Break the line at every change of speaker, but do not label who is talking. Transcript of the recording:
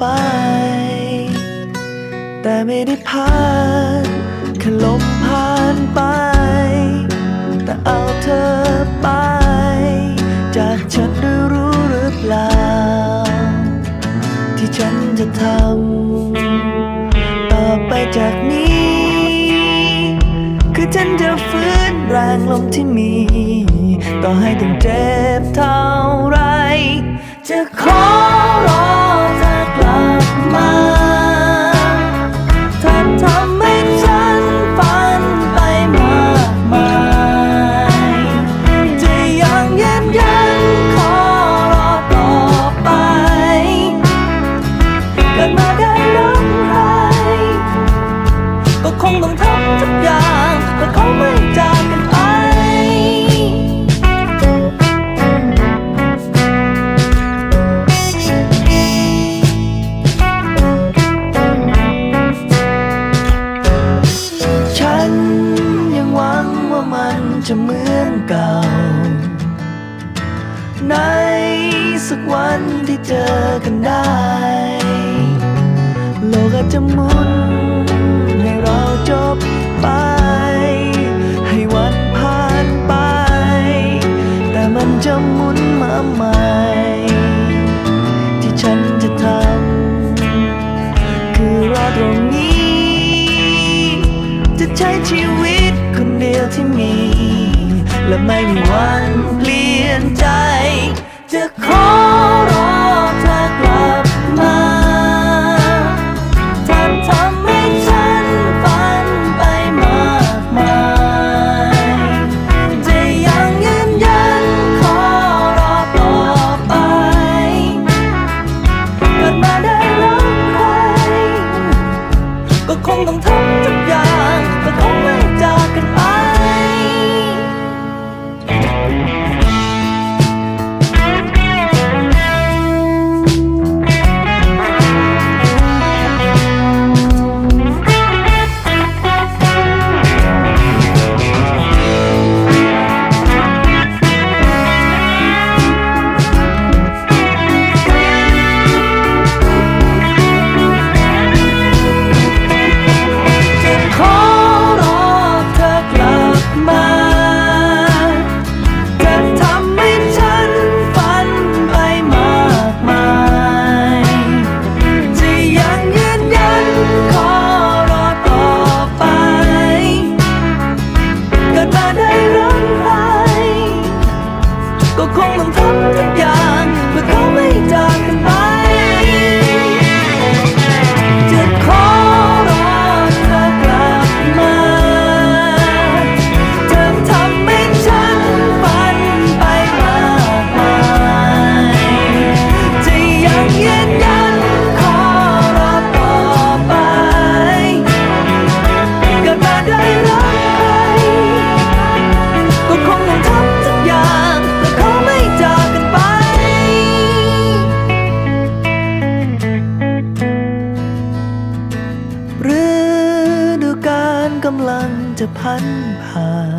ไป แต่ไม่ได้ผ่านแค่ลมผ่านไป แต่เอาเธอไป จากฉันได้รู้หรือเปล่า ที่ฉันจะทำต่อไปจากนี้ คือฉันจะฟื้นแรงลมที่มี ต่อให้ต้องเจ็บเท่าไรจะขอร้อเจะเหมือนเก่า ในสักวันที่เจอกันได้ โลกอาจจะหมุน จะใช้ชีวิตคนเดียวที่มี และไม่มีวันเปลี่ยนใจ จะขอรอเธอกลับมาถ้าทำให้ฉันฝันไปมากมาย จะยังยืนยันขอรอต่อไปเกิดมาได้รักใครก็คงต้อง องทำทุกอย่า จะพันผ่าน